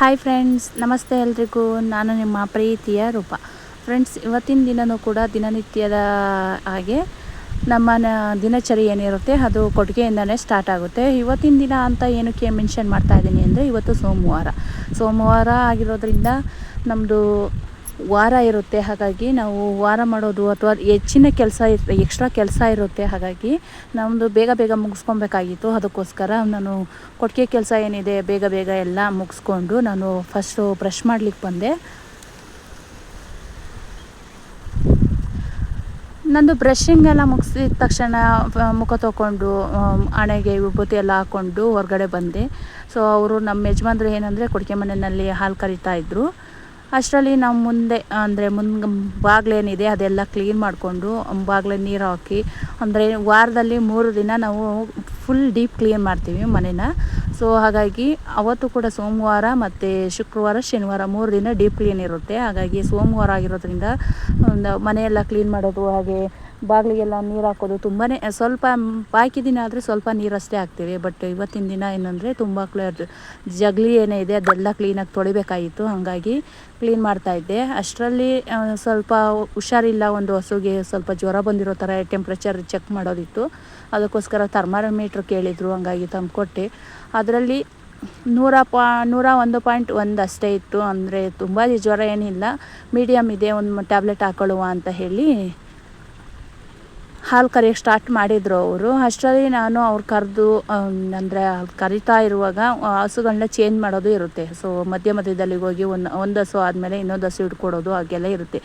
Hi friends ನಮಸ್ತೆ ಎಲ್ರಿಗೂ. ನಾನು ನಿಮ್ಮ ಪ್ರೀತಿಯ ರೂಪ. ಫ್ರೆಂಡ್ಸ್ ಇವತ್ತಿನ ದಿನವೂ ಕೂಡ ದಿನನಿತ್ಯದ ಹಾಗೆ ನಮ್ಮ ದಿನಚರಿ ಏನಿರುತ್ತೆ ಅದು ಕೊಡುಗೆಯಿಂದನೇ ಸ್ಟಾರ್ಟ್ ಆಗುತ್ತೆ. ಇವತ್ತಿನ ದಿನ ಅಂತ ಏನಕ್ಕೆ ಮೆನ್ಷನ್ ಮಾಡ್ತಾ ಇದ್ದೀನಿ ಅಂದರೆ ಇವತ್ತು ಸೋಮವಾರ. ಸೋಮವಾರ ಆಗಿರೋದ್ರಿಂದ ನಮ್ಮದು ವಾರ ಇರುತ್ತೆ, ಹಾಗಾಗಿ ನಾವು ವಾರ ಮಾಡೋದು ಅಥವಾ ಹೆಚ್ಚಿನ ಕೆಲಸ ಎಕ್ಸ್ಟ್ರಾ ಕೆಲಸ ಇರುತ್ತೆ, ಹಾಗಾಗಿ ನಮ್ಮದು ಬೇಗ ಬೇಗ ಮುಗಿಸ್ಕೊಬೇಕಾಗಿತ್ತು. ಅದಕ್ಕೋಸ್ಕರ ನಾನು ಕೊಟ್ಟಿಗೆ ಕೆಲಸ ಏನಿದೆ ಬೇಗ ಬೇಗ ಎಲ್ಲ ಮುಗಿಸ್ಕೊಂಡು ನಾನು ಫಸ್ಟು ಬ್ರಷ್ ಮಾಡ್ಲಿಕ್ಕೆ ಬಂದೆ. ನಂದು ಬ್ರಷಿಂಗ್ ಎಲ್ಲ ಮುಗಿಸಿದ ತಕ್ಷಣ ಮುಖ ತೊಗೊಂಡು ಹಣೆಗೆ ವಿಭೂತಿ ಎಲ್ಲ ಹಾಕ್ಕೊಂಡು ಹೊರಗಡೆ ಬಂದೆ. ಸೊ ಅವರು ನಮ್ಮ ಯಜಮಾನ್ರು ಏನಂದರೆ ಕೊಡಿಕೆ ಮನೆಯಲ್ಲಿ ಹಾಲು ಕರಿತಾ ಇದ್ದರು ಅಷ್ಟರಲ್ಲಿ ನಾವು ಮುಂದೆ, ಅಂದರೆ ಮುಂದೆ ಬಾಗಿಲೇನಿದೆ ಅದೆಲ್ಲ ಕ್ಲೀನ್ ಮಾಡಿಕೊಂಡು ಬಾಗಿಲ ನೀರು ಹಾಕಿ, ಅಂದರೆ ವಾರದಲ್ಲಿ ಮೂರು ದಿನ ನಾವು ಫುಲ್ ಡೀಪ್ ಕ್ಲೀನ್ ಮಾಡ್ತೀವಿ ಮನೇನ. ಸೊ ಹಾಗಾಗಿ ಅವತ್ತು ಕೂಡ ಸೋಮವಾರ ಮತ್ತು ಶುಕ್ರವಾರ, ಶನಿವಾರ ಮೂರು ದಿನ ಡೀಪ್ ಕ್ಲೀನ್ ಇರುತ್ತೆ. ಹಾಗಾಗಿ ಸೋಮವಾರ ಆಗಿರೋದ್ರಿಂದ ಮನೆಯೆಲ್ಲ ಕ್ಲೀನ್ ಮಾಡೋದು ಹಾಗೆ ಬಾಗಿಲಿಗೆಲ್ಲ ನೀರು ಹಾಕೋದು ತುಂಬಾ ಸ್ವಲ್ಪ ಬಾಕಿ ದಿನ ಆದರೆ ಸ್ವಲ್ಪ ನೀರಷ್ಟೇ ಹಾಕ್ತೀವಿ ಬಟ್ ಇವತ್ತಿನ ದಿನ ಏನಂದರೆ ತುಂಬ ಕ್ಲಿಯರ್ ಜಗಲಿ ಏನೇ ಇದೆ ಅದೆಲ್ಲ ಕ್ಲೀನಾಗಿ ತೊಳಿಬೇಕಾಗಿತ್ತು, ಹಾಗಾಗಿ ಕ್ಲೀನ್ ಮಾಡ್ತಾಯಿದ್ದೆ ಅಷ್ಟರಲ್ಲಿ ಸ್ವಲ್ಪ ಹುಷಾರಿಲ್ಲ, ಒಂದು ಹಸುಗೆ ಸ್ವಲ್ಪ ಜ್ವರ ಬಂದಿರೋ ಥರ ಟೆಂಪ್ರೇಚರ್ ಚೆಕ್ ಮಾಡೋದಿತ್ತು. ಅದಕ್ಕೋಸ್ಕರ ಥರ್ಮಾಮೀಟ್ರ್ ಕೇಳಿದರು, ಹಂಗಾಗಿ ತಂದುಕೊಟ್ಟೆ. ಅದರಲ್ಲಿ ನೂರ ಪಾ, ನೂರ ಒಂದು ಪಾಯಿಂಟ್ ಒಂದು ಅಷ್ಟೇ ಇತ್ತು, ಅಂದರೆ ತುಂಬ ಜ್ವರ ಏನಿಲ್ಲ ಮೀಡಿಯಮ್ ಇದೆ, ಒಂದು ಟ್ಯಾಬ್ಲೆಟ್ ಹಾಕೊಳ್ಳುವ ಅಂತ ಹೇಳಿ ಹಾಲು ಕರಿಯೋಕ್ಕೆ ಸ್ಟಾರ್ಟ್ ಮಾಡಿದರು ಅವರು. ಅಷ್ಟರಲ್ಲಿ ನಾನು ಅವ್ರು ಕರೆದು ಅಂದರೆ ಕರಿತಾ ಇರುವಾಗ ಹಸುಗಳನ್ನ ಚೇಂಜ್ ಮಾಡೋದು ಇರುತ್ತೆ. ಸೊ ಮಧ್ಯ ಮಧ್ಯದಲ್ಲಿ ಹೋಗಿ ಒಂದು ಒಂದು ಹಸು ಆದಮೇಲೆ ಇನ್ನೊಂದು ಹಸು ಇಟ್ಕೊಡೋದು ಹಾಗೆಲ್ಲ ಇರುತ್ತೆ.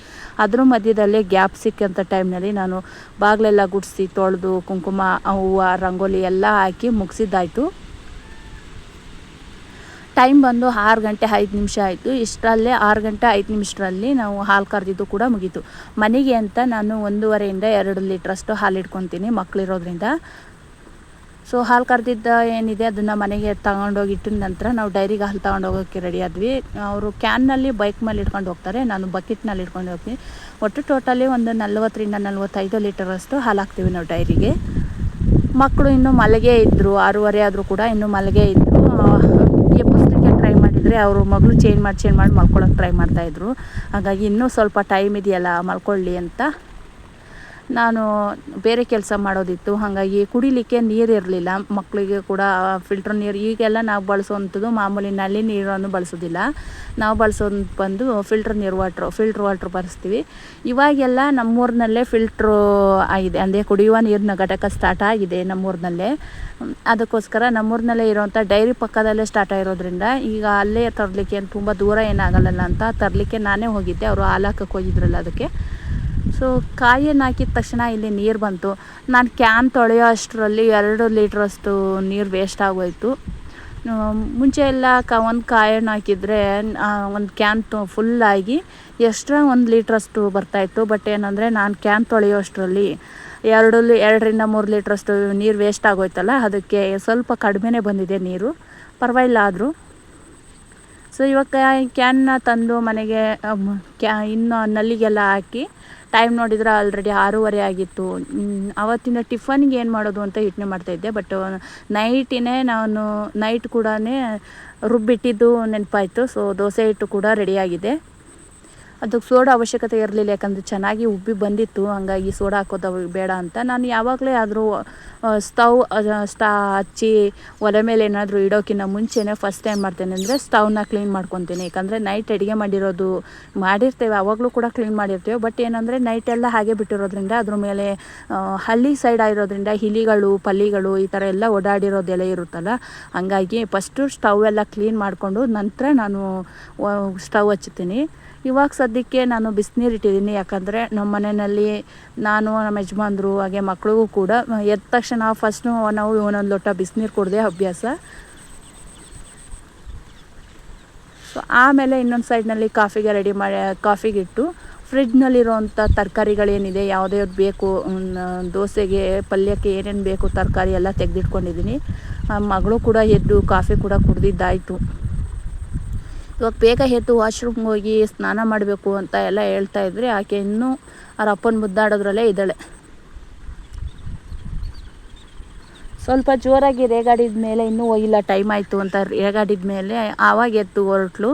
ಅದ್ರ ಮಧ್ಯದಲ್ಲಿ ಗ್ಯಾಪ್ ಸಿಕ್ಕಂಥ ಟೈಮ್ನಲ್ಲಿ ನಾನು ಬಾಗಿಲೆಲ್ಲ ಗುಡಿಸಿ, ತೊಳೆದು, ಕುಂಕುಮ, ಹೂವು, ರಂಗೋಲಿ ಎಲ್ಲ ಹಾಕಿ ಮುಗಿಸಿದ್ದಾಯಿತು. ಟೈಮ್ ಬಂದು ಆರು ಗಂಟೆ ಐದು ನಿಮಿಷ ಆಯಿತು. ಇಷ್ಟರಲ್ಲೇ ಆರು ಗಂಟೆ ಐದು ನಿಮಿಷರಲ್ಲಿ ನಾವು ಹಾಲು ಕರೆದಿದ್ದು ಕೂಡ ಮುಗೀತು. ಮನೆಗೆ ಅಂತ ನಾನು ಒಂದೂವರೆಯಿಂದ ಎರಡು ಲೀಟ್ರಷ್ಟು ಹಾಲು ಇಟ್ಕೊತೀನಿ ಮಕ್ಕಳಿರೋದ್ರಿಂದ ಸೊ ಹಾಲು ಕರೆದಿದ್ದ ಏನಿದೆ ಅದನ್ನು ಮನೆಗೆ ತಗೊಂಡೋಗಿ ಇಟ್ಟಿದ ನಂತರ ನಾವು ಡೈರಿಗೆ ಹಾಲು ತಗೊಂಡೋಗೋಕ್ಕೆ ರೆಡಿ ಆದ್ವಿ. ಅವರು ಕ್ಯಾನ್ನಲ್ಲಿ ಬೈಕ್ ಮೇಲೆ ಇಟ್ಕೊಂಡು ಹೋಗ್ತಾರೆ, ನಾನು ಬಕೆಟ್ನಲ್ಲಿ ಇಟ್ಕೊಂಡು ಹೋಗ್ತೀನಿ. ಒಟ್ಟು ಟೋಟಲಿ ಒಂದು ನಲ್ವತ್ತರಿಂದ ನಲ್ವತ್ತೈದು ಲೀಟರಷ್ಟು ಹಾಲು ಹಾಕ್ತೀವಿ ನಾವು ಡೈರಿಗೆ. ಮಕ್ಕಳು ಇನ್ನೂ ಮಲಗೇ ಇದ್ದರು ಆರೂವರೆ ಆದರೂ ಕೂಡ ಇನ್ನೂ ಮಲಗೇ ಇದ್ದರು ಮಾಡಿದರೆ ಅವರು ಮಗಳು ಚೇಂಜ್ ಮಾಡಿ ಚೇಂಜ್ ಮಾಡಿ ಮಲ್ಕೊಳ್ಳೋಕೆ ಟ್ರೈ ಮಾಡ್ತಾಯಿದ್ರು ಹಾಗಾಗಿ ಇನ್ನೂ ಸ್ವಲ್ಪ ಟೈಮ್ ಇದೆಯಲ್ಲ ಮಲ್ಕೊಳ್ಳಿ ಅಂತ ನಾನು ಬೇರೆ ಕೆಲಸ ಮಾಡೋದಿತ್ತು, ಹಾಗಾಗಿ ಕುಡಿಲಿಕ್ಕೆ ನೀರು ಇರಲಿಲ್ಲ ಮಕ್ಕಳಿಗೆ ಕೂಡ ಫಿಲ್ಟರ್ ನೀರು ಈಗೆಲ್ಲ ನಾವು ಬಳಸುವಂಥದ್ದು ಮಾಮೂಲಿ ನಲ್ಲಿ ನೀರನ್ನು ಬಳಸೋದಿಲ್ಲ. ನಾವು ಬಳಸೋದು ಬಂದು ಫಿಲ್ಟರ್ ನೀರು ವಾಟ್ರು ಫಿಲ್ಟ್ರ್ ವಾಟ್ರ್ ಬಳಸ್ತೀವಿ. ಇವಾಗೆಲ್ಲ ನಮ್ಮೂರಿನಲ್ಲೇ ಫಿಲ್ಟ್ರು ಆಗಿದೆ. ಅಂದರೆ ಕುಡಿಯುವ ನೀರಿನ ಘಟಕ ಸ್ಟಾರ್ಟ್ ಆಗಿದೆ ನಮ್ಮೂರಿನಲ್ಲೇ. ಅದಕ್ಕೋಸ್ಕರ ನಮ್ಮೂರಿನಲ್ಲೇ ಇರೋವಂಥ ಡೈರಿ ಪಕ್ಕದಲ್ಲೇ ಸ್ಟಾರ್ಟ್ ಆಗಿರೋದ್ರಿಂದ ಈಗ ಅಲ್ಲೇ ತರಲಿಕ್ಕೆ ತುಂಬ ದೂರ ಏನಾಗಲ್ಲ ಅಂತ ತರಲಿಕ್ಕೆ ನಾನೇ ಹೋಗಿದ್ದೆ. ಅವರು ಹಾಲಾಕಕ್ಕೆ ಹೋಗಿದ್ರಲ್ಲ ಅದಕ್ಕೆ. ಸೊ ಕಾಯನ್ನು ಹಾಕಿದ ತಕ್ಷಣ ಇಲ್ಲಿ ನೀರು ಬಂತು. ನಾನು ಕ್ಯಾನ್ ತೊಳೆಯೋ ಅಷ್ಟರಲ್ಲಿ ಎರಡು ಲೀಟ್ರಷ್ಟು ನೀರು ವೇಸ್ಟ್ ಆಗೋಯ್ತು. ಮುಂಚೆ ಎಲ್ಲ ಕ ಒಂದು ಕಾಯನ್ನು ಹಾಕಿದರೆ ಒಂದು ಕ್ಯಾನ್ ಫುಲ್ಲಾಗಿ ಎಕ್ಸ್ಟ್ರಾ ಒಂದು ಲೀಟ್ರಷ್ಟು ಬರ್ತಾಯಿತ್ತು ಬಟ್ ಏನಂದರೆ, ನಾನು ಕ್ಯಾನ್ ತೊಳೆಯೋ ಅಷ್ಟರಲ್ಲಿ ಎರಡು ಎರಡರಿಂದ ಮೂರು ಲೀಟ್ರಷ್ಟು ನೀರು ವೇಸ್ಟ್ ಆಗೋಯ್ತಲ್ಲ, ಅದಕ್ಕೆ ಸ್ವಲ್ಪ ಕಡಿಮೆನೇ ಬಂದಿದೆ ನೀರು. ಪರವಾಗಿಲ್ಲ ಆದರೂ. ಸೊ ಇವಾಗ ಕ್ಯಾನ್ನ ತಂದು ಮನೆಗೆ ಕ್ಯಾ ಇನ್ನು ನಲ್ಲಿಗೆಲ್ಲ ಹಾಕಿ ಟೈಮ್ ನೋಡಿದ್ರೆ ಆಲ್ರೆಡಿ ಆರೂವರೆ ಆಗಿತ್ತು. ಆವತ್ತಿನ ಟಿಫನ್ಗೆ ಏನು ಮಾಡೋದು ಅಂತ ಯೋಚನೆ ಮಾಡ್ತಾಯಿದ್ದೆ ಬಟ್ ನೈಟಿನೇ ನಾನು ನೈಟ್ ಕೂಡ ರುಬ್ಬಿಟ್ಟಿದ್ದು ನೆನಪಾಯಿತು. ಸೊ ದೋಸೆ ಹಿಟ್ಟು ಕೂಡ ರೆಡಿಯಾಗಿದೆ ಅದಕ್ಕೆ ಸೋಡಾ ಅವಶ್ಯಕತೆ ಇರಲಿಲ್ಲ, ಯಾಕಂದರೆ ಚೆನ್ನಾಗಿ ಉಬ್ಬಿ ಬಂದಿತ್ತು, ಹಂಗಾಗಿ ಸೋಡಾ ಹಾಕೋದು ಬೇಡ ಅಂತ. ನಾನು ಯಾವಾಗಲೇ ಆದರೂ ಸ್ಟವ್ ಸ್ಟಾ ಹಚ್ಚಿ, ಒಲೆ ಮೇಲೆ ಏನಾದರೂ ಇಡೋಕ್ಕಿಂತ ಮುಂಚೆನೇ ಫಸ್ಟ್ ಟೈಮ್ ಮಾಡ್ತೇನೆ ಅಂದರೆ ಸ್ಟವ್ನ ಕ್ಲೀನ್ ಮಾಡ್ಕೊತೀನಿ. ಯಾಕಂದರೆ ನೈಟ್ ಅಡುಗೆ ಮಾಡಿರೋದು ಮಾಡಿರ್ತೇವೆ ಆವಾಗಲೂ ಕೂಡ ಕ್ಲೀನ್ ಮಾಡಿರ್ತೇವೆ. ಬಟ್ ಏನಂದರೆ ನೈಟ್ ಎಲ್ಲ ಹಾಗೆ ಬಿಟ್ಟಿರೋದ್ರಿಂದ ಅದ್ರ ಮೇಲೆ ಹಳ್ಳಿ ಸೈಡ್ ಆಗಿರೋದ್ರಿಂದ ಹಿಲಿಗಳು, ಪಲ್ಲಿಗಳು ಈ ಥರ ಎಲ್ಲ ಓಡಾಡಿರೋದೆಲ್ಲ ಇರುತ್ತಲ್ಲ, ಹಂಗಾಗಿ ಫಸ್ಟು ಸ್ಟವ್ ಎಲ್ಲ ಕ್ಲೀನ್ ಮಾಡಿಕೊಂಡು ನಂತರ ನಾನು ಸ್ಟವ್ ಹಚ್ಚುತ್ತೀನಿ. ಇವಾಗ ಸದ್ಯಕ್ಕೆ ನಾನು ಬಿಸಿನೀರು ಇಟ್ಟಿದ್ದೀನಿ. ಯಾಕಂದರೆ ನಮ್ಮ ಮನೆಯಲ್ಲಿ ನಾನು, ನಮ್ಮ ಯಜಮಾನ್ರು, ಹಾಗೆ ಮಕ್ಕಳಿಗೂ ಕೂಡ ಎದ್ದ ತಕ್ಷಣ ಫಸ್ಟು ನಾವು ಒಂದೊಂದು ಲೋಟ ಬಿಸಿನೀರು ಕೊಡದೆ ಅಭ್ಯಾಸ. ಸೊ ಆಮೇಲೆ ಇನ್ನೊಂದು ಸೈಡ್ನಲ್ಲಿ ಕಾಫಿಗೆ ರೆಡಿ ಮಾಡಿ ಕಾಫಿಗಿಟ್ಟು ಫ್ರಿಡ್ಜ್ನಲ್ಲಿರೋವಂಥ ತರಕಾರಿಗಳೇನಿದೆ, ಯಾವುದೇ ಬೇಕು ದೋಸೆಗೆ, ಪಲ್ಯಕ್ಕೆ ಏನೇನು ಬೇಕು ತರಕಾರಿ ಎಲ್ಲ ತೆಗೆದಿಟ್ಕೊಂಡಿದ್ದೀನಿ. ಮಗಳು ಕೂಡ ಎದ್ದು ಕಾಫಿ ಕೂಡ ಕುಡ್ದಿದ್ದಾಯಿತು. ಇವಾಗ ಬೇಗ ಎದ್ದು ವಾಶ್ರೂಮ್ಗೆ ಹೋಗಿ ಸ್ನಾನ ಮಾಡಬೇಕು ಅಂತ ಎಲ್ಲ ಹೇಳ್ತಾ ಇದ್ರೆ ಆಕೆ ಇನ್ನೂ ಅವ್ರ ಅಪ್ಪನ ಮುದ್ದಾಡೋದ್ರಲ್ಲೇ ಇದ್ದಾಳೆ. ಸ್ವಲ್ಪ ಜೋರಾಗಿ ರೇಗಾಡಿದ ಮೇಲೆ ಇನ್ನೂ ಹೋಗಿಲ್ಲ ಟೈಮ್ ಆಯಿತು ಅಂತ ರೇಗಾಡಿದ ಮೇಲೆ ಆವಾಗ ಎದ್ದು ಹೊರಟ್ಲು.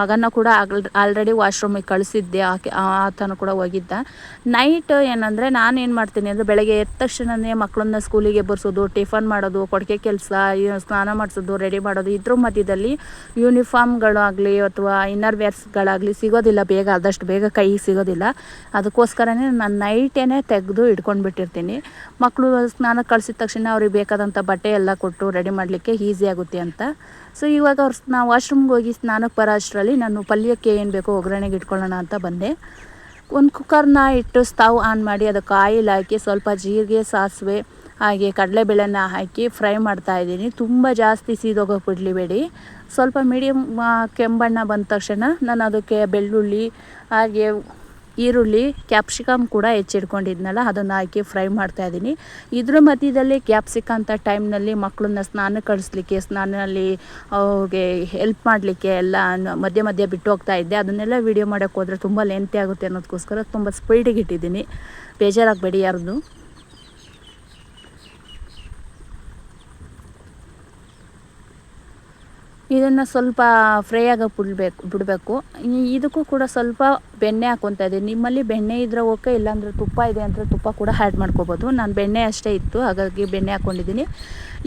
ಮಗನ ಕೂಡ ಆಲ್ರೆಡಿ ವಾಶ್ರೂಮಿಗೆ ಕಳಿಸಿದ್ದೆ. ಆಕೆ ಆತನು ಕೂಡ ಹೋಗಿದ್ದ. ನೈಟ್ ಏನಂದರೆ ನಾನು ಏನು ಮಾಡ್ತೀನಿ ಅಂದರೆ ಬೆಳಗ್ಗೆ ಎದ್ದ ತಕ್ಷಣನೇ ಮಕ್ಕಳನ್ನ ಸ್ಕೂಲಿಗೆ ಬರ್ಸೋದು ಟಿಫನ್ ಮಾಡೋದು, ಕೊಡುಗೆ ಕೆಲಸ ಸ್ನಾನ ಮಾಡಿಸೋದು ರೆಡಿ ಮಾಡೋದು. ಇದ್ರ ಮಧ್ಯದಲ್ಲಿ ಯೂನಿಫಾರ್ಮ್ಗಳಾಗಲಿ ಅಥವಾ ಇನ್ನರ್ ವೇರ್ಸ್ಗಳಾಗಲಿ ಸಿಗೋದಿಲ್ಲ ಬೇಗ. ಆದಷ್ಟು ಬೇಗ ಕೈಗೆ ಸಿಗೋದಿಲ್ಲ. ಅದಕ್ಕೋಸ್ಕರನೇ ನಾನು ನೈಟೇ ತೆಗೆದು ಇಟ್ಕೊಂಡು ಬಿಟ್ಟಿರ್ತೀನಿ ಮಕ್ಕಳು ಸ್ನಾನ ಕಳಿಸಿದ ತಕ್ಷಣ ಅವ್ರಿಗೆ ಬೇಕಾದಂಥ ಬಟ್ಟೆ ಎಲ್ಲ ಕೊಟ್ಟು ರೆಡಿ ಮಾಡಲಿಕ್ಕೆ ಈಸಿ ಆಗುತ್ತೆ ಅಂತ. ಸೊ ಇವಾಗ ಅವ್ರು ನಾವು ವಾಶ್ರೂಮ್ಗೆ ಹೋಗಿ ಸ್ನಾನಕ್ಕೆ ಬರೋ ಅಷ್ಟರಲ್ಲಿ ನಾನು ಪಲ್ಯಕ್ಕೆ ಏನು ಬೇಕೋ ಒಗ್ಗರಣೆಗೆ ಇಟ್ಕೊಳ್ಳೋಣ ಅಂತ ಬಂದೆ. ಒಂದು ಕುಕ್ಕರ್ನ ಇಟ್ಟು ಸ್ಟವ್ ಆನ್ ಮಾಡಿ ಅದಕ್ಕೆ ಆಯಿಲ್ ಹಾಕಿ ಸ್ವಲ್ಪ ಜೀರಿಗೆ, ಸಾಸಿವೆ, ಹಾಗೆ ಕಡಲೆಬೇಳೆನ ಹಾಕಿ ಫ್ರೈ ಮಾಡ್ತಾ ಇದ್ದೀನಿ. ತುಂಬ ಜಾಸ್ತಿ ಸೀದೋಗೋಕೆ ಬಿಡಲಿಬೇಡಿ ಸ್ವಲ್ಪ ಮೀಡಿಯಮ್ ಕೆಂಬಣ್ಣ ಬಂದ ತಕ್ಷಣ ನಾನು ಅದಕ್ಕೆ ಬೆಳ್ಳುಳ್ಳಿ, ಹಾಗೆ ಈರುಳ್ಳಿ ಕ್ಯಾಪ್ಸಿಕಮ್ ಕೂಡ ಹೆಚ್ಚಿಟ್ಕೊಂಡಿದ್ನಲ್ಲ ಅದನ್ನು ಹಾಕಿ ಫ್ರೈ ಮಾಡ್ತಾ ಇದ್ದೀನಿ ಇದ್ರ ಮಧ್ಯದಲ್ಲಿ ಕ್ಯಾಪ್ಸಿಕ ಅಂತ ಟೈಮ್ನಲ್ಲಿ ಮಕ್ಕಳನ್ನ ಸ್ನಾನ ಕಳಿಸ್ಲಿಕ್ಕೆ ಸ್ನಾನಲ್ಲಿ ಅವ್ರಿಗೆ ಹೆಲ್ಪ್ ಮಾಡಲಿಕ್ಕೆ ಎಲ್ಲ ಮಧ್ಯೆ ಮಧ್ಯೆ ಬಿಟ್ಟು ಹೋಗ್ತಾ ಇದ್ದೆ. ಅದನ್ನೆಲ್ಲ ವೀಡಿಯೋ ಮಾಡೋಕ್ಕೆ ಹೋದರೆ ತುಂಬ ಲೆಂತಿ ಆಗುತ್ತೆ ಅನ್ನೋದಕ್ಕೋಸ್ಕರ ತುಂಬ ಸ್ಪೀಡಿಗೆ ಇಟ್ಟಿದ್ದೀನಿ. ಬೇಜಾರಾಗಬೇಡಿ ಯಾರ್ದು. ಇದನ್ನು ಸ್ವಲ್ಪ ಫ್ರೈ ಆಗೋಕೆ ಬಿಡಬೇಕು ಬಿಡಬೇಕು. ಇದಕ್ಕೂ ಕೂಡ ಸ್ವಲ್ಪ ಬೆಣ್ಣೆ ಹಾಕ್ಕೊತಾ ಇದ್ದೀನಿ. ನಿಮ್ಮಲ್ಲಿ ಬೆಣ್ಣೆ ಇದ್ರೆ ಓಕೆ ಇಲ್ಲಾಂದರೆ ತುಪ್ಪ ಇದೆ ಅಂದರೆ ತುಪ್ಪ ಕೂಡ ಆ್ಯಡ್ ಮಾಡ್ಕೋಬೋದು. ನಾನು ಬೆಣ್ಣೆ ಅಷ್ಟೇ ಇತ್ತು, ಹಾಗಾಗಿ ಬೆಣ್ಣೆ ಹಾಕ್ಕೊಂಡಿದ್ದೀನಿ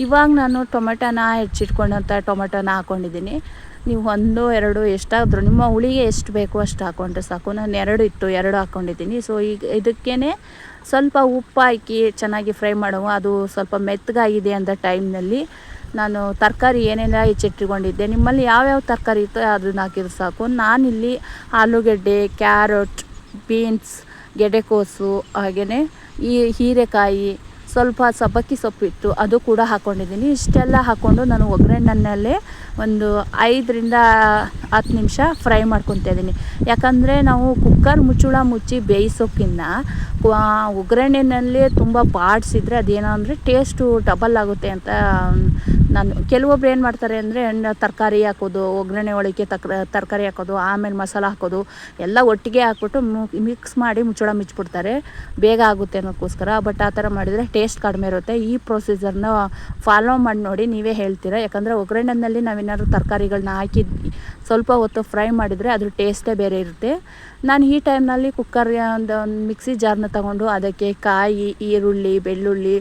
ಇವಾಗ ನಾನು ಟೊಮೆಟೊನ ಹೆಚ್ಚಿಟ್ಕೊಂಡಂಥ ಟೊಮೆಟೊನ ಹಾಕ್ಕೊಂಡಿದ್ದೀನಿ ನೀವು ಒಂದು, ಎರಡು ಎಷ್ಟಾದರೂ, ನಿಮ್ಮ ಹುಳಿಗೆ ಎಷ್ಟು ಬೇಕು ಅಷ್ಟು ಹಾಕ್ಕೊಂಡ್ರೆ ಸಾಕು. ನಾನು ಎರಡು ಇತ್ತು ಎರಡು ಹಾಕ್ಕೊಂಡಿದ್ದೀನಿ ಸೊ ಈಗ ಇದಕ್ಕೇ ಸ್ವಲ್ಪ ಉಪ್ಪು ಹಾಕಿ ಚೆನ್ನಾಗಿ ಫ್ರೈ ಮಾಡುವ. ಅದು ಸ್ವಲ್ಪ ಮೆತ್ತಗಾಗಿದೆ ಅಂತ ಟೈಮ್ನಲ್ಲಿ ನಾನು ತರಕಾರಿ ಏನೇನೆಲ್ಲ ಹೆಚ್ಚಿಟ್ಕೊಂಡಿದ್ದೆ. ನಿಮ್ಮಲ್ಲಿ ಯಾವ್ಯಾವ ತರಕಾರಿ ಇತ್ತು ಅದನ್ನ ಹಾಕಿದ್ರೆ ಸಾಕು. ನಾನಿಲ್ಲಿ ಆಲೂಗೆಡ್ಡೆ ಕ್ಯಾರೆಟ್, ಬೀನ್ಸ್ ಗೆಡೆಕೋಸು ಹಾಗೆಯೇ ಈ ಹೀರೆಕಾಯಿ, ಸ್ವಲ್ಪ ಸಬ್ಬಕ್ಕಿ ಸೊಪ್ಪಿತ್ತು ಅದು ಕೂಡ ಹಾಕ್ಕೊಂಡಿದ್ದೀನಿ ಇಷ್ಟೆಲ್ಲ ಹಾಕ್ಕೊಂಡು ನಾನು ಒಗ್ಗರಣೆಯಲ್ಲೇ ಒಂದು ಐದರಿಂದ ಹತ್ತು ನಿಮಿಷ ಫ್ರೈ ಮಾಡ್ಕೊತಾ ಇದ್ದೀನಿ. ಯಾಕಂದರೆ ನಾವು ಕುಕ್ಕರ್ ಮುಚ್ಚುಳ ಮುಚ್ಚಿ ಬೇಯಿಸೋಕ್ಕಿಂತ ಒಗ್ಗರಣೆಯಲ್ಲೇ ತುಂಬ ಬಾಡಿಸಿದ್ರೆ ಅದೇನೋ ಅಂದರೆ ಟೇಸ್ಟು ಡಬಲ್ ಆಗುತ್ತೆ ಅಂತ ನಾನು ಕೆಲವೊಬ್ರು ಏನು ಮಾಡ್ತಾರೆ ಅಂದರೆ ತರಕಾರಿ ಹಾಕೋದು, ಒಗ್ಗರಣೆ ಒಳಗೆ ತಕ್ಕ ತರಕಾರಿ ಹಾಕೋದು, ಆಮೇಲೆ ಮಸಾಲ ಹಾಕೋದು, ಎಲ್ಲ ಒಟ್ಟಿಗೆ ಹಾಕ್ಬಿಟ್ಟು ಮಿಕ್ಸ್ ಮಾಡಿ ಮುಚ್ಚಳ ಮುಚ್ಚಿಬಿಡ್ತಾರೆ. ಬೇಗ ಆಗುತ್ತೆ ಅನ್ನೋಕ್ಕೋಸ್ಕರ. ಬಟ್ ಆ ಥರ ಮಾಡಿದರೆ ಟೇಸ್ಟ್ ಕಡಿಮೆ ಇರುತ್ತೆ. ಈ ಪ್ರೊಸೀಜರ್ನ ಫಾಲೋ ಮಾಡಿ ನೋಡಿ ನೀವೇ ಹೇಳ್ತೀರಾ? ಯಾಕಂದರೆ ಒಗ್ಗರಣೆನಲ್ಲಿ ನಾವೇನಾದ್ರು ತರಕಾರಿಗಳನ್ನ ಹಾಕಿ ಸ್ವಲ್ಪ ಹೊತ್ತು ಫ್ರೈ ಮಾಡಿದರೆ ಅದ್ರ ಟೇಸ್ಟೇ ಬೇರೆ ಇರುತ್ತೆ. ನಾನು ಈ ಟೈಮ್ನಲ್ಲಿ ಕುಕ್ಕರ್ ಒಂದು ಮಿಕ್ಸಿ ಜಾರ್ನ ತಗೊಂಡು ಅದಕ್ಕೆ ಕಾಯಿ, ಈರುಳ್ಳಿ, ಬೆಳ್ಳುಳ್ಳಿ,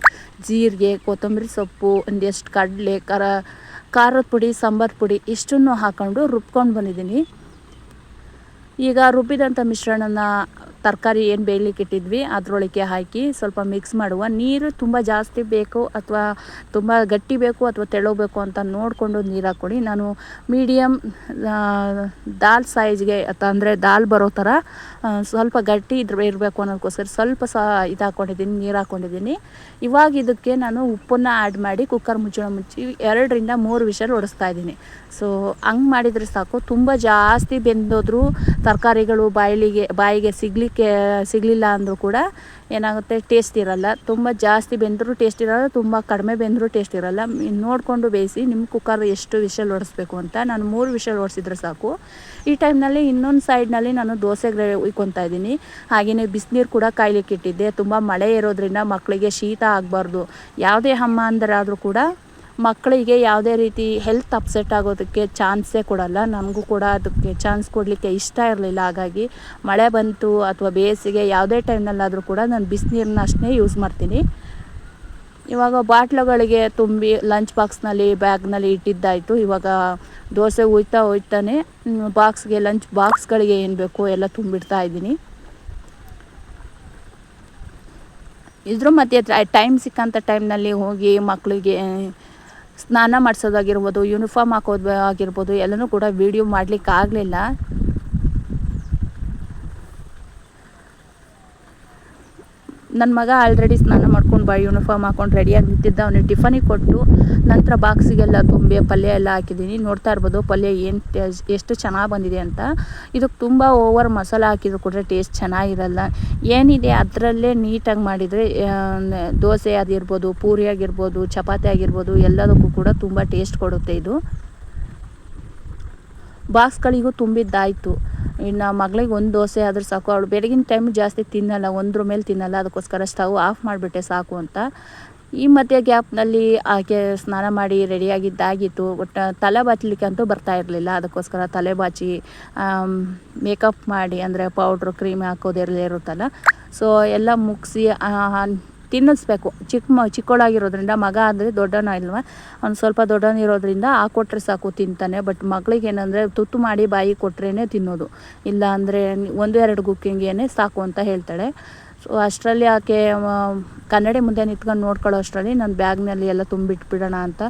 ಜೀರಿಗೆ, ಕೊತ್ತಂಬರಿ ಸೊಪ್ಪು, ಒಂದೆಷ್ಟು ಕಡಲೆ, ಕರ, ಖಾರದ ಪುಡಿ, ಸಾಂಬಾರು ಪುಡಿ ಇಷ್ಟನ್ನು ಹಾಕ್ಕೊಂಡು ರುಬ್ಕೊಂಡು ಬಂದಿದ್ದೀನಿ. ಈಗ ರುಬ್ಬಿದಂಥ ಮಿಶ್ರಣನ ತರಕಾರಿ ಏನು ಬೇಯಲಿಕ್ಕೆ ಇಟ್ಟಿದ್ವಿ ಅದರೊಳಗೆ ಹಾಕಿ ಸ್ವಲ್ಪ ಮಿಕ್ಸ್ ಮಾಡುವ. ನೀರು ತುಂಬ ಜಾಸ್ತಿ ಬೇಕು ಅಥವಾ ತುಂಬ ಗಟ್ಟಿ ಬೇಕು ಅಥವಾ ತೆಳೋಬೇಕು ಅಂತ ನೋಡಿಕೊಂಡು ನೀರು ಹಾಕ್ಕೊಡಿ. ನಾನು ಮೀಡಿಯಮ್ ದಾಲ್ ಸೈಜ್ಗೆ ಅಂದರೆ ದಾಲ್ ಬರೋ ಥರ ಸ್ವಲ್ಪ ಗಟ್ಟಿ ಇದ್ರ ಇರಬೇಕು ಅನ್ನೋದಕ್ಕೋಸ್ಕರ ಸ್ವಲ್ಪ ಸಹ ಇದು ಹಾಕ್ಕೊಂಡಿದ್ದೀನಿ ನೀರು ಹಾಕ್ಕೊಂಡಿದ್ದೀನಿ ಇವಾಗ ಇದಕ್ಕೆ ನಾನು ಉಪ್ಪನ್ನು ಆ್ಯಡ್ ಮಾಡಿ ಕುಕ್ಕರ್ ಮುಚ್ಚಳ ಮುಚ್ಚಿ ಎರಡರಿಂದ ಮೂರು ವಿಷಲ್ ಹೊಡಿಸ್ತಾ ಇದ್ದೀನಿ. ಸೊ ಹಂಗೆ ಮಾಡಿದರೆ ಸಾಕು. ತುಂಬ ಜಾಸ್ತಿ ಬೆಂದೋದ್ರೂ ತರಕಾರಿಗಳು ಬಾಯಿಲಿಗೆ, ಬಾಯಿಗೆ ಸಿಗಲಿಕ್ಕೆ ಸಿಗಲಿಲ್ಲ ಅಂದರೂ ಕೂಡ ಏನಾಗುತ್ತೆ ಟೇಸ್ಟ್ ಇರಲ್ಲ. ತುಂಬ ಜಾಸ್ತಿ ಬೆಂದರೂ ಟೇಸ್ಟ್ ಇರಲ್ಲ, ತುಂಬ ಕಡಿಮೆ ಬೆಂದರೂ ಟೇಸ್ಟ್ ಇರಲ್ಲ. ನೋಡಿಕೊಂಡು ಬೇಯಿಸಿ ನಿಮ್ಮ ಕುಕ್ಕರ್ ಎಷ್ಟು ವಿಷಲ್ ಓಡಿಸ್ಬೇಕು ಅಂತ ನಾನು ಮೂರು ವಿಷಲ್ ಓಡಿಸಿದ್ರೆ ಸಾಕು. ಈ ಟೈಮ್ನಲ್ಲಿ ಇನ್ನೊಂದು ಸೈಡ್ನಲ್ಲಿ ನಾನು ದೋಸೆಗೆ ಉಯ್ಕೊತಾ ಇದ್ದೀನಿ. ಹಾಗೆಯೇ ಬಿಸಿನೀರು ಕೂಡ ಕಾಯ್ಲಿಕ್ಕೆ ಇಟ್ಟಿದ್ದೆ. ತುಂಬ ಮಳೆ ಇರೋದ್ರಿಂದ ಮಕ್ಕಳಿಗೆ ಶೀತ ಆಗಬಾರ್ದು. ಯಾವುದೇ ಹಮ್ಮ ಅಂದರಾದರೂ ಕೂಡ ಮಕ್ಕಳಿಗೆ ಯಾವುದೇ ರೀತಿ ಹೆಲ್ತ್ ಅಪ್ಸೆಟ್ ಆಗೋದಕ್ಕೆ ಚಾನ್ಸೇ ಕೊಡಲ್ಲ. ನಮಗೂ ಕೂಡ ಅದಕ್ಕೆ ಚಾನ್ಸ್ ಕೊಡಲಿಕ್ಕೆ ಇಷ್ಟ ಇರಲಿಲ್ಲ. ಹಾಗಾಗಿ ಮಳೆ ಬಂತು ಅಥವಾ ಬೇಸಿಗೆ ಯಾವುದೇ ಟೈಮ್ನಲ್ಲಾದರೂ ಕೂಡ ನಾನು ಬಿಸಿನೀರನ್ನ ಅಷ್ಟೇ ಯೂಸ್ ಮಾಡ್ತೀನಿ. ಇವಾಗ ಬಾಟ್ಲುಗಳಿಗೆ ತುಂಬಿ ಲಂಚ್ ಬಾಕ್ಸ್ನಲ್ಲಿ ಬ್ಯಾಗ್ನಲ್ಲಿ ಇಟ್ಟಿದ್ದಾಯಿತು. ಇವಾಗ ದೋಸೆ ಹೋಯ್ತಾ ಹೋಯ್ತಾನೆ ಬಾಕ್ಸ್ಗೆ ಲಂಚ್ ಬಾಕ್ಸ್ಗಳಿಗೆ ಏನು ಬೇಕು ಎಲ್ಲ ತುಂಬಿಡ್ತಾ ಇದ್ದೀನಿ. ಇದ್ರ ಮಧ್ಯೆ ಟೈಮ್ ಸಿಕ್ಕಂಥ ಟೈಮ್ನಲ್ಲಿ ಹೋಗಿ ಮಕ್ಕಳಿಗೆ ಸ್ನಾನ ಮಾಡಿಸೋದಾಗಿರ್ಬೋದು ಯೂನಿಫಾರ್ಮ್ ಹಾಕೋದು ಆಗಿರ್ಬೋದು ಎಲ್ಲನೂ ಕೂಡ ವೀಡಿಯೋ ಮಾಡಲಿಕ್ಕೆ ನನ್ನ ಮಗ ಆಲ್ರೆಡಿ ಸ್ನಾನ ಮಾಡ್ಕೊಂಡು ಬಾ ಯೂನಿಫಾರ್ಮ್ ಹಾಕೊಂಡು ರೆಡಿಯಾಗಿ ನಿಂತಿದ್ದ, ಅವನಿಗೆ ಟಿಫನಿಗೆ ಕೊಟ್ಟು ನಂತರ ಬಾಕ್ಸಿಗೆಲ್ಲ ತುಂಬಿ ಪಲ್ಯ ಎಲ್ಲ ಹಾಕಿದ್ದೀನಿ. ನೋಡ್ತಾ ಇರ್ಬೋದು ಪಲ್ಯ ಏನು ಎಷ್ಟು ಚೆನ್ನಾಗಿ ಬಂದಿದೆ ಅಂತ. ಇದಕ್ಕೆ ತುಂಬ ಓವರ್ ಮಸಾಲ ಹಾಕಿದ್ರು ಕೂಡ ಟೇಸ್ಟ್ ಚೆನ್ನಾಗಿರಲ್ಲ. ಏನಿದೆ ಅದರಲ್ಲೇ ನೀಟಾಗಿ ಮಾಡಿದರೆ ದೋಸೆ ಆಗಿರ್ಬೋದು, ಪೂರಿ ಆಗಿರ್ಬೋದು, ಚಪಾತಿ ಆಗಿರ್ಬೋದು, ಎಲ್ಲದಕ್ಕೂ ಕೂಡ ತುಂಬ ಟೇಸ್ಟ್ ಕೊಡುತ್ತೆ ಇದು. ಬಾಕ್ಸ್ಗಳಿಗೂ ತುಂಬಿದ್ದಾಯಿತು. ಇನ್ನು ಮಗಳಿಗೆ ಒಂದು ದೋಸೆ ಆದರೆ ಸಾಕು. ಅವಳು ಬೆಳಗಿನ ಟೈಮ್ ಜಾಸ್ತಿ ತಿನ್ನಲ್ಲ, ಒಂದ್ರ ಮೇಲೆ ತಿನ್ನಲ್ಲ. ಅದಕ್ಕೋಸ್ಕರ ಸ್ಟವ್ ಆಫ್ ಮಾಡಿಬಿಟ್ಟೆ ಸಾಕು ಅಂತ. ಈ ಮಧ್ಯೆ ಗ್ಯಾಪ್ನಲ್ಲಿ ಆಕೆ ಸ್ನಾನ ಮಾಡಿ ರೆಡಿಯಾಗಿದ್ದಾಗಿತ್ತು ಒಟ್ಟು ತಲೆ ಬಾಚಲಿಕ್ಕೆ ಅಂತೂ ಬರ್ತಾ ಇರಲಿಲ್ಲ. ಅದಕ್ಕೋಸ್ಕರ ತಲೆ ಬಾಚಿ ಮೇಕಪ್ ಮಾಡಿ, ಅಂದರೆ ಪೌಡ್ರು ಕ್ರೀಮ್ ಹಾಕೋದೆಲ್ಲ ಇರುತ್ತಲ್ಲ ಸೊ ಎಲ್ಲ ಮುಗಿಸಿ ತಿನ್ನಿಸ್ಬೇಕು. ಚಿಕ್ಕ ಮ ಚಿಕ್ಕವಳಾಗಿರೋದ್ರಿಂದ ಮಗ ಅಂದರೆ ದೊಡ್ಡನ ಇಲ್ವ? ಅವ್ನು ಸ್ವಲ್ಪ ದೊಡ್ಡನಿರೋದ್ರಿಂದ ಕೊಟ್ಟರೆ ಸಾಕು ತಿಂತಾನೆ. ಬಟ್ ಮಗಳಿಗೆ ಏನಂದರೆ ತುತ್ತು ಮಾಡಿ ಬಾಯಿ ಕೊಟ್ರೇ ತಿನ್ನೋದು. ಇಲ್ಲ ಅಂದರೆ ಒಂದು ಎರಡು ಕುಕ್ಕಿಂಗೇನೆ ಸಾಕು ಅಂತ ಹೇಳ್ತಾಳೆ. ಸೊ ಅಷ್ಟರಲ್ಲಿ ಆಕೆ ಆ, ಕನ್ನಡಿ ಮುಂದೆ ನಿಂತ್ಕೊಂಡು ನೋಡ್ಕೊಳ್ಳೋ ಅಷ್ಟರಲ್ಲಿ ನಾನು ಬ್ಯಾಗ್ನಲ್ಲಿ ಎಲ್ಲ ತುಂಬಿಟ್ಬಿಡೋಣ ಅಂತ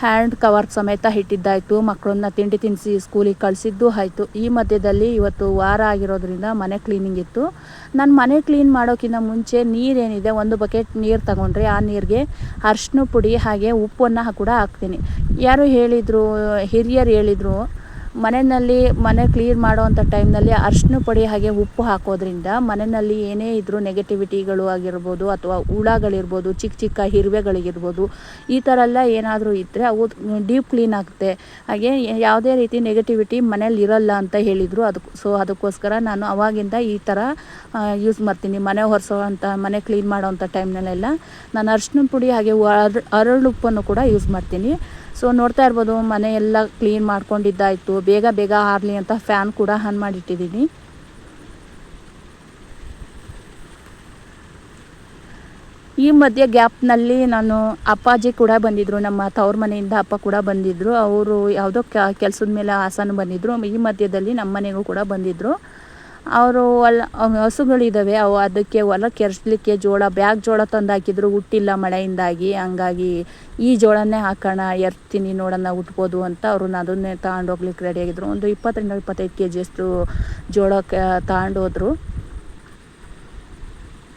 ಹ್ಯಾಂಡ್ ಕವರ್ ಸಮೇತ ಇಟ್ಟಿದ್ದಾಯಿತು. ಮಕ್ಕಳನ್ನ ತಿಂಡಿ ತಿನ್ನಿಸಿ ಸ್ಕೂಲಿಗೆ ಕಳಿಸಿದ್ದು ಆಯಿತು. ಈ ಮಧ್ಯದಲ್ಲಿ ಇವತ್ತು ವಾರ ಆಗಿರೋದ್ರಿಂದ ಮನೆ ಕ್ಲೀನಿಂಗ್ ಇತ್ತು. ನಾನು ಮನೆ ಕ್ಲೀನ್ ಮಾಡೋಕ್ಕಿಂತ ಮುಂಚೆ ನೀರೇನಿದೆ, ಒಂದು ಬಕೆಟ್ ನೀರು ತಗೊಂಡ್ರೆ ಆ ನೀರಿಗೆ ಅರ್ಶಿನ ಪುಡಿ ಹಾಗೆ ಉಪ್ಪನ್ನು ಕೂಡ ಹಾಕ್ತೀನಿ. ಯಾರು ಹೇಳಿದರು, ಹಿರಿಯರು ಹೇಳಿದರು ಮನೆಯಲ್ಲಿ ಮನೆ ಕ್ಲೀನ್ ಮಾಡೋವಂಥ ಟೈಮ್ನಲ್ಲಿ ಅರಿಶಿನ ಪುಡಿ ಹಾಗೆ ಉಪ್ಪು ಹಾಕೋದ್ರಿಂದ ಮನೆಯಲ್ಲಿ ಏನೇ ಇದ್ದರೂ ನೆಗೆಟಿವಿಟಿಗಳು ಆಗಿರ್ಬೋದು ಅಥವಾ ಹುಳಗಳಿರ್ಬೋದು, ಚಿಕ್ಕ ಚಿಕ್ಕ ಇರುವೆಗಳಿಗಿರ್ಬೋದು ಈ ಥರ ಎಲ್ಲ ಏನಾದರೂ ಇದ್ದರೆ ಅವು ಡೀಪ್ ಕ್ಲೀನ್ ಆಗುತ್ತೆ. ಹಾಗೆ ಯಾವುದೇ ರೀತಿ ನೆಗೆಟಿವಿಟಿ ಮನೇಲಿ ಇರಲ್ಲ ಅಂತ ಹೇಳಿದರು. ಅದಕ್ಕೆ ಸೊ ಅದಕ್ಕೋಸ್ಕರ ನಾನು ಅವಾಗಿಂದ ಈ ಥರ ಯೂಸ್ ಮಾಡ್ತೀನಿ. ಮನೆ ಒರೆಸೋವಂಥ ಮನೆ ಕ್ಲೀನ್ ಮಾಡೋವಂಥ ಟೈಮ್ನಲ್ಲೆಲ್ಲ ನಾನು ಅರಿಶಿನ ಪುಡಿ ಹಾಗೆ ಅರಳು ಉಪ್ಪನ್ನು ಕೂಡ ಯೂಸ್ ಮಾಡ್ತೀನಿ. ಸೊ ನೋಡ್ತಾ ಇರ್ಬೋದು, ಮನೆ ಎಲ್ಲ ಕ್ಲೀನ್ ಮಾಡ್ಕೊಂಡಿದ್ದಾಯಿತು. ಬೇಗ ಬೇಗ ಆರಲಿ ಅಂತ ಫ್ಯಾನ್ ಕೂಡ ಆನ್ ಮಾಡಿಟ್ಟಿದ್ದೀನಿ ಈ ಮಧ್ಯೆ ಗ್ಯಾಪ್ನಲ್ಲಿ ನಾನು ಅಪ್ಪಾಜಿ ಕೂಡ ಬಂದಿದ್ದರು ನಮ್ಮ ತವ್ರ ಮನೆಯಿಂದ ಅಪ್ಪ ಕೂಡ ಬಂದಿದ್ದರು ಅವರು ಯಾವುದೋ ಕೆಲಸದ ಮೇಲೆ ಹಾಸನ ಬಂದಿದ್ದರು ಈ ಮಧ್ಯದಲ್ಲಿ ನಮ್ಮ ಮನೆಗೂ ಕೂಡ ಬಂದಿದ್ದರು ಅವರು ಹೊಲ ಹಸುಗಳಿದ್ದಾವೆ ಅವು ಅದಕ್ಕೆ ಹೊಲ ಕೆರೆಸ್ಲಿಕ್ಕೆ ಜೋಳ, ಬ್ಯಾಗ್ ಜೋಳ ತಂದು ಹಾಕಿದ್ರು ಹುಟ್ಟಿಲ್ಲ ಮಳೆಯಿಂದಾಗಿ, ಹಂಗಾಗಿ ಈ ಜೋಳನೇ ಹಾಕೋಣ, ಎರ್ತೀನಿ ನೋಡೋಣ ಹುಟ್ಬೋದು ಅಂತ ಅವರು ಅದನ್ನೇ ತಗೊಂಡೋಗ್ಲಿಕ್ಕೆ ರೆಡಿಯಾಗಿದ್ರು ಒಂದು ಇಪ್ಪತ್ತರಿಂದ ಇಪ್ಪತ್ತೈದು ಕೆ ಜಿಯಷ್ಟು ಜೋಳಕ್ಕೆ ತಗೊಂಡೋದ್ರು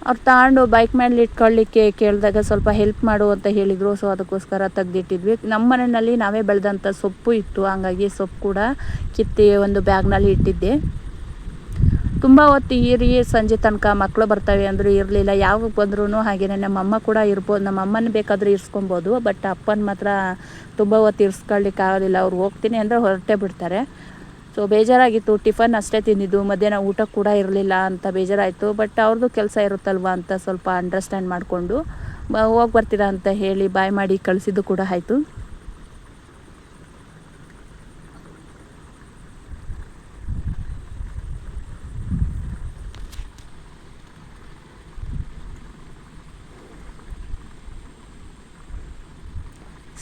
ಅವ್ರು ತಗೊಂಡು ಬೈಕ್ ಮೇಲೆ ಇಟ್ಕೊಳ್ಳಿಕ್ಕೆ ಕೇಳಿದಾಗ ಸ್ವಲ್ಪ ಹೆಲ್ಪ್ ಮಾಡು ಅಂತ ಹೇಳಿದರು. ಸೊ ಅದಕ್ಕೋಸ್ಕರ ತೆಗೆದಿಟ್ಟಿದ್ವಿ. ನಮ್ಮ ಮನೆಯಲ್ಲಿ ನಾವೇ ಬೆಳೆದಂಥ ಸೊಪ್ಪು ಇತ್ತು. ಹಂಗಾಗಿ ಸೊಪ್ಪು ಕೂಡ ಕಿತ್ತಿ ಒಂದು ಬ್ಯಾಗ್ನಲ್ಲಿ ಇಟ್ಟಿದ್ದೆ. ತುಂಬ ಹೊತ್ತು ಈರಿ ಸಂಜೆ ತನಕ ಮಕ್ಕಳು ಬರ್ತವೆ ಅಂದರೂ ಇರಲಿಲ್ಲ. ಯಾವಾಗ ಬಂದ್ರೂ ಹಾಗೆಯೇ ನಮ್ಮಮ್ಮ ಕೂಡ ಇರ್ಬೋದು, ನಮ್ಮಮ್ಮನ ಬೇಕಾದರೂ ಇರಿಸ್ಕೊಬೋದು ಬಟ್ ಅಪ್ಪನ ಮಾತ್ರ ತುಂಬ ಹೊತ್ತು ಇರಿಸ್ಕೊಳ್ಳಿಕ್ಕೆ ಆಗೋದಿಲ್ಲ. ಅವ್ರು ಹೋಗ್ತೀನಿ ಅಂದರೆ ಹೊರಟೇ ಬಿಡ್ತಾರೆ. ಸೊ ಬೇಜಾರಾಗಿತ್ತು. ಟಿಫನ್ ಅಷ್ಟೇ ತಿಂದಿದ್ದು. ಮಧ್ಯಾಹ್ನ ಊಟ ಕೂಡ ಇರಲಿಲ್ಲ ಅಂತ ಬೇಜಾರಾಯಿತು. ಬಟ್ ಅವ್ರದ್ದು ಕೆಲಸ ಇರುತ್ತಲ್ವ ಅಂತ ಸ್ವಲ್ಪ ಅಂಡರ್ಸ್ಟ್ಯಾಂಡ್ ಮಾಡಿಕೊಂಡು ಹೋಗಿ ಬರ್ತೀರಾ ಅಂತ ಹೇಳಿ ಬಾಯ್ ಮಾಡಿ ಕಳಿಸಿದ್ದು ಕೂಡ ಆಯಿತು.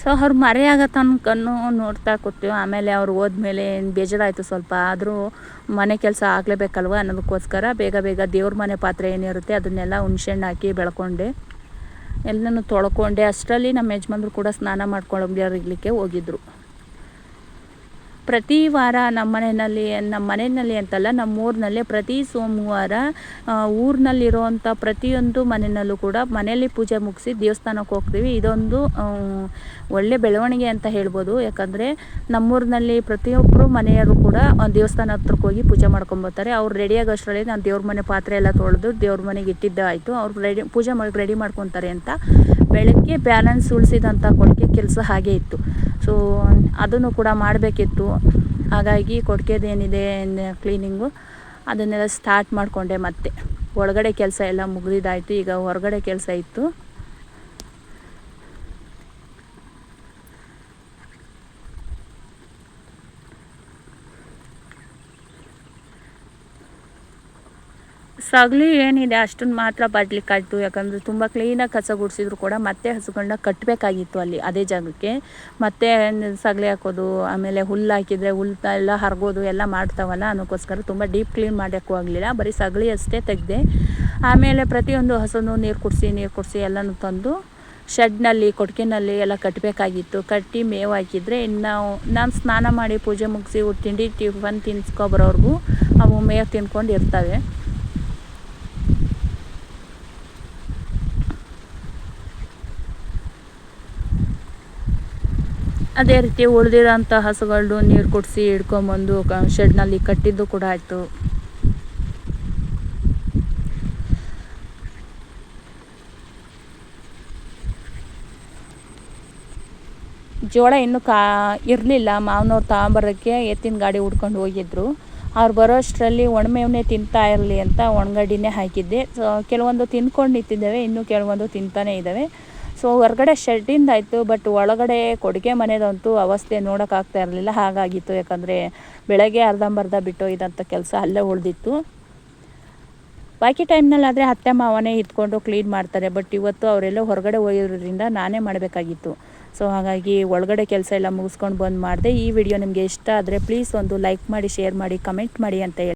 ಸೊ ಅವ್ರು ಮರೆಯಾಗ ತನಕನೂ ನೋಡ್ತಾ ಕೂತೀವಿ. ಆಮೇಲೆ ಅವ್ರು ಹೋದ್ಮೇಲೆ ಬೇಜಾರಾಯಿತು ಸ್ವಲ್ಪ ಆದರೂ ಮನೆ ಕೆಲಸ ಆಗಲೇಬೇಕಲ್ವ ಅನ್ನೋದಕ್ಕೋಸ್ಕರ ಬೇಗ ಬೇಗ ದೇವ್ರ ಮನೆ ಪಾತ್ರೆ ಏನಿರುತ್ತೆ ಅದನ್ನೆಲ್ಲ ಹುಣ್ಸೆಹಣ್ಣು ಹಾಕಿ ಬೆಳ್ಕೊಂಡೆ. ಎಲ್ಲನೂ ತೊಳ್ಕೊಂಡೆ. ಅಷ್ಟರಲ್ಲಿ ನಮ್ಮ ಯಜಮಾನ್ರು ಕೂಡ ಸ್ನಾನ ಮಾಡ್ಕೊಳ್ಳೋಗಿರ್ಲಿಕ್ಕೆ ಹೋಗಿದ್ರು. ಪ್ರತಿ ವಾರ ನಮ್ಮ ಮನೆಯಲ್ಲಿ ನಮ್ಮ ಮನೆಯಲ್ಲಿ ಅಂತಲ್ಲ ನಮ್ಮ ಊರಿನಲ್ಲಿ ಪ್ರತಿ ಸೋಮವಾರ ಊರಿನಲ್ಲಿರುವಂಥ ಪ್ರತಿಯೊಂದು ಮನೆಯಲ್ಲೂ ಕೂಡ ಮನೆಯಲ್ಲಿ ಪೂಜೆ ಮುಗಿಸಿ ದೇವಸ್ಥಾನಕ್ಕೆ ಹೋಗ್ತೀವಿ. ಇದೊಂದು ಒಳ್ಳೆ ಬೆಳವಣಿಗೆ ಅಂತ ಹೇಳ್ಬೋದು. ಯಾಕಂದರೆ ನಮ್ಮೂರಿನಲ್ಲಿ ಪ್ರತಿಯೊಬ್ಬರು ಮನೆಯವರು ಕೂಡ ದೇವಸ್ಥಾನ ಹತ್ರಕ್ಕೆ ಹೋಗಿ ಪೂಜೆ ಮಾಡ್ಕೊಂಬರ್ತಾರೆ ಅವ್ರು ರೆಡಿ ಆಗೋಷ್ಟರಲ್ಲಿ ನಾನು ದೇವ್ರ ಮನೆ ಪಾತ್ರೆ ಎಲ್ಲ ತೊಳೆದು ದೇವ್ರ ಮನೆಗೆ ಇಟ್ಟಿದ್ದ ಆಯಿತು. ಅವ್ರು ರೆಡಿ ಪೂಜೆ ಮಾಡಿ ರೆಡಿ ಮಾಡ್ಕೊತಾರೆ ಅಂತ ಬೆಳಗ್ಗೆ ಬ್ಯಾಲೆನ್ಸ್ ಉಳಿಸಿದಂಥ ಕೊಡುಗೆ ಕೆಲಸ ಹಾಗೆ ಇತ್ತು. ಸೊ, ಅದನ್ನು ಕೂಡ ಮಾಡಬೇಕಿತ್ತು. ಹಾಗಾಗಿ ಕೊಡ್ಕೆದೇನಿದೆ ಕ್ಲೀನಿಂಗು ಅದನ್ನೆಲ್ಲ ಸ್ಟಾರ್ಟ್ ಮಾಡಿಕೊಂಡೆ ಮತ್ತೆ. ಒಳಗಡೆ ಕೆಲಸ ಎಲ್ಲ ಮುಗಿದಿದ್ದಾಯಿತು ಈಗ ಹೊರಗಡೆ ಕೆಲಸ ಇತ್ತು. ಸಗಲಿ, ಏನಿದೆ ಅಷ್ಟನ್ನು ಮಾತ್ರ ಬಡ್ಲಿಕ್ಕಾಯ್ತು ಯಾಕಂದರೆ ತುಂಬ ಕ್ಲೀನಾಗಿ ಕಸ ಗುಡಿಸಿದ್ರು ಕೂಡ ಮತ್ತೆ ಹಸುಗಳನ್ನ ಕಟ್ಟಬೇಕಾಗಿತ್ತು ಅಲ್ಲಿ, ಅದೇ ಜಾಗಕ್ಕೆ. ಮತ್ತೆ ಸಗಲಿ ಹಾಕೋದು, ಆಮೇಲೆ ಹುಲ್ಲು ಹಾಕಿದರೆ ಹುಲ್ಲು ಎಲ್ಲ ಹರಗೋದು ಎಲ್ಲ ಮಾಡ್ತಾವಲ್ಲ ಅದಕ್ಕೋಸ್ಕರ ತುಂಬ ಡೀಪ್ ಕ್ಲೀನ್ ಮಾಡೋಕ್ಕೂ ಆಗಲಿಲ್ಲ. ಬರೀ ಸಗಲಿ ಅಷ್ಟೇ ತೆಗೆದೆ. ಆಮೇಲೆ ಪ್ರತಿಯೊಂದು ಹಸುನು ನೀರು ಕುಡಿಸಿ ನೀರು ಕುಡಿಸಿ ಎಲ್ಲನೂ ತಂದು ಶೆಡ್ನಲ್ಲಿ ಕೊಟ್ಟಿಗೆನಲ್ಲಿ ಎಲ್ಲ ಕಟ್ಟಬೇಕಾಗಿತ್ತು ಕಟ್ಟಿ ಮೇವು ಹಾಕಿದರೆ ಇನ್ನು ನಾನು ಸ್ನಾನ ಮಾಡಿ ಪೂಜೆ ಮುಗಿಸಿ ತಿಂಡಿ, ಟಿಫನ್ ತಿನ್ಸ್ಕೊಬರೋರ್ಗು ಅವು ಮೇವು ತಿನ್ಕೊಂಡು ಇರ್ತವೆ. ಅದೇ ರೀತಿ ಉಳಿದಿರೋಂಥ ಹಸುಗಳನ್ನು ನೀರು ಕುಡಿಸಿ ಹಿಡ್ಕೊಂಬಂದು ಶೆಡ್ನಲ್ಲಿ ಕಟ್ಟಿದ್ದು ಕೂಡ ಆಯಿತು. ಜೋಳ ಇನ್ನೂ ಕಾ ಇರಲಿಲ್ಲ, ಮಾವನವ್ರು ತಗೊಂಬರೋಕ್ಕೆ ಎತ್ತಿನ ಗಾಡಿ ಹುಡ್ಕೊಂಡು ಹೋಗಿದ್ರು. ಅವ್ರು ಬರೋ ಅಷ್ಟರಲ್ಲಿ ಒಣಮೇವನ್ನೇ ತಿಂತಾ ಇರಲಿ ಅಂತ ಒಣಗಡ್ಡಿನೇ ಹಾಕಿದ್ದೆ. ಸೊ, ಕೆಲವೊಂದು ತಿನ್ಕೊಂಡು ನಿಂತಿದ್ದಾವೆ, ಇನ್ನು ಕೆಲವೊಂದು ತಿಂತಾನೇ ಇದ್ದಾವೆ. ಸೊ ಹೊರಗಡೆ ಶೆಡ್ಡಿಂದ ಆಯಿತು ಬಟ್ ಒಳಗಡೆ ಕೊಡುಗೆ ಮನೆದಂತೂ ಅವಸ್ಥೆ ನೋಡೋಕ್ಕಾಗ್ತಾ ಇರಲಿಲ್ಲ. ಹಾಗಾಗಿತ್ತು. ಯಾಕಂದರೆ ಬೆಳಗ್ಗೆ ಅರ್ಧಂಬರ್ಧ ಬಿಟ್ಟು ಇದಂಥ ಕೆಲಸ ಅಲ್ಲೇ ಉಳಿದಿತ್ತು. ಬಾಕಿ ಟೈಮ್ನಲ್ಲಾದರೆ ಅತ್ತೆ ಮಾವನೇ ಇದ್ಕೊಂಡು ಕ್ಲೀನ್ ಮಾಡ್ತಾರೆ. ಬಟ್ ಇವತ್ತು ಅವರೆಲ್ಲ ಹೊರಗಡೆ ಹೋಗಿರೋದ್ರಿಂದ ನಾನೇ ಮಾಡಬೇಕಾಗಿತ್ತು. ಸೊ ಹಾಗಾಗಿ ಒಳಗಡೆ ಕೆಲಸ ಎಲ್ಲ ಮುಗಿಸ್ಕೊಂಡು ಬಂದು ಮಾಡಿದೆ. ಈ ವಿಡಿಯೋ ನಿಮಗೆ ಇಷ್ಟ ಆದರೆ ಪ್ಲೀಸ್ ಒಂದು ಲೈಕ್ ಮಾಡಿ ಶೇರ್ ಮಾಡಿ ಕಮೆಂಟ್ ಮಾಡಿ ಅಂತ ಹೇಳಿ.